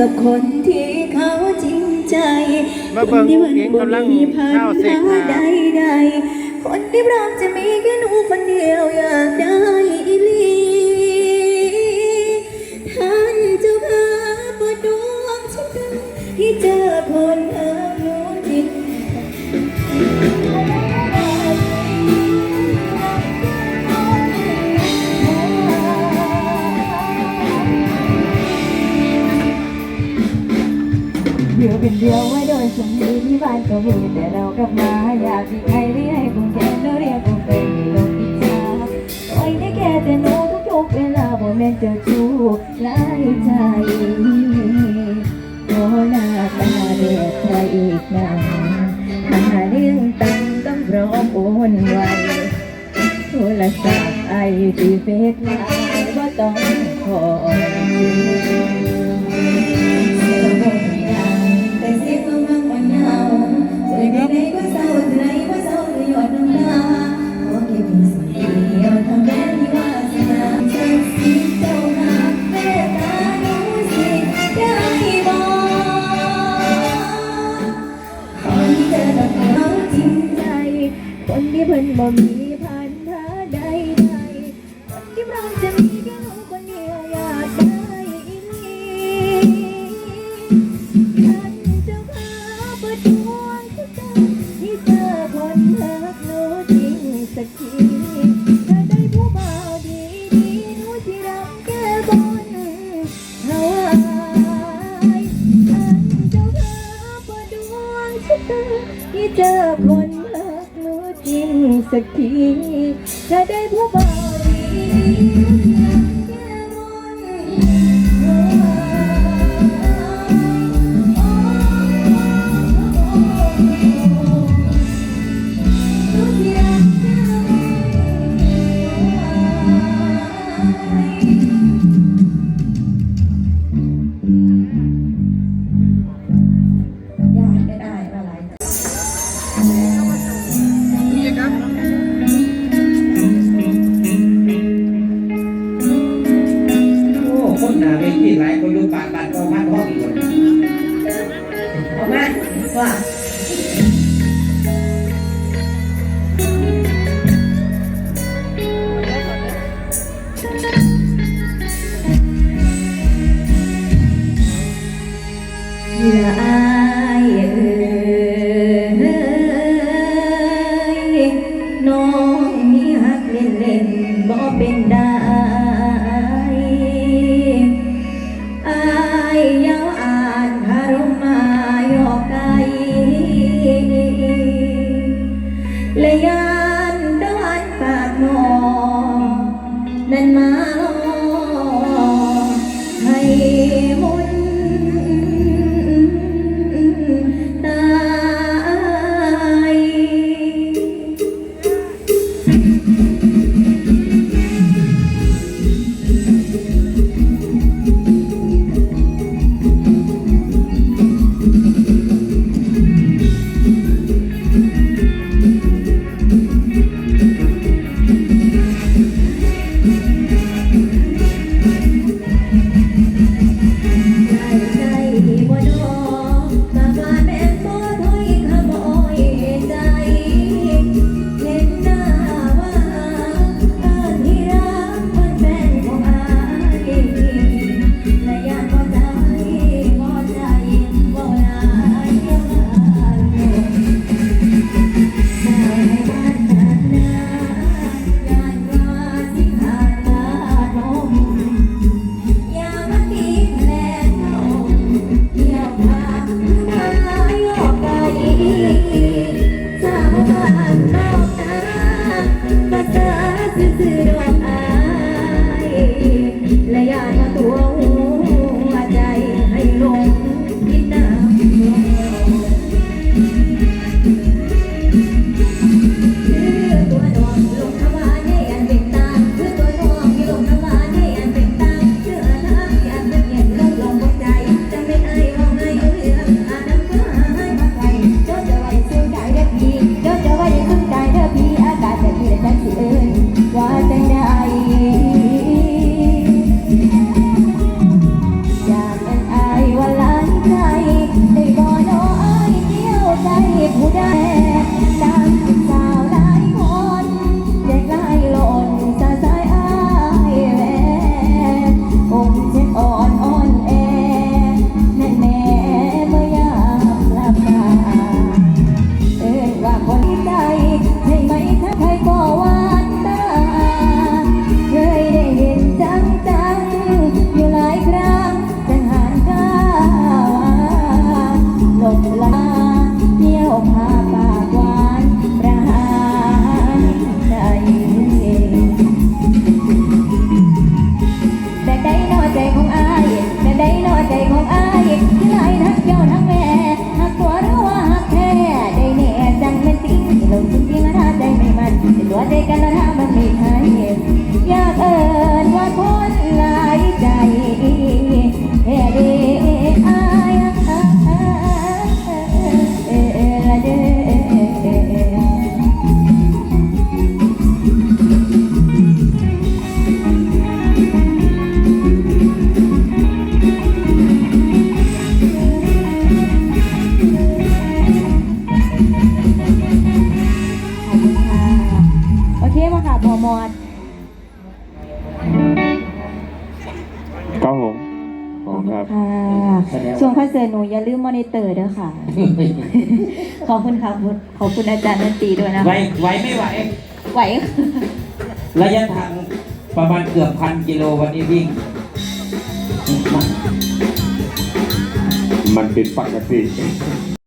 กับคนที่เขาจริงใจมาเบิ่งคนที่มันเองบ่กำลังมีพันเข้าเสกธะหาใดๆคนที่พร้อมจะมีแค่หนูคนเดียวอยากได้ นเดียวไว้โดยสมบูรณ์ที่บ้านก็มีแต่เรากลับมาอยากมีใครเรียกคงแค่เรียกคงเป็นลมอิจฉาปล่อยได้แค่แต่หนูทุกๆเวลาบ่แม่นจ้าชู้หลายใจโอ้หน้าตาเด็กใครอีกนั้นมาเรื่องตังต้องพร้อมโอนไวโทรศัพท์ไอที่เฟซไลน์ว่าต้องขอ บ่มีพันธะใดๆคนที่พร้อมจะมีแค่เราคนเดียวอยากได้อีหลีท่านจ้าข้าเปิดดวงชะตาที่เจอคนรักหนูจริงสักทีถ้าได้ผู้บ่าวดีดีหนูที่รักแก้บ สักทีจะได้ผู้บ่าว ว่ หมอมอดครับผมขอบคุณครับ ค่ะช่วงคอนเสิร์ตหนูอย่าลืมมอนิเตอร์ด้วยค่ะ ขอบคุณครับขอบคุณอาจารย์ดนตรีด้วยนะไหวคะไหวไม่ไหว ไหวระยะทางประมาณเกือบพันกิโลวันนี้วิ่ง มันเป็นปกติ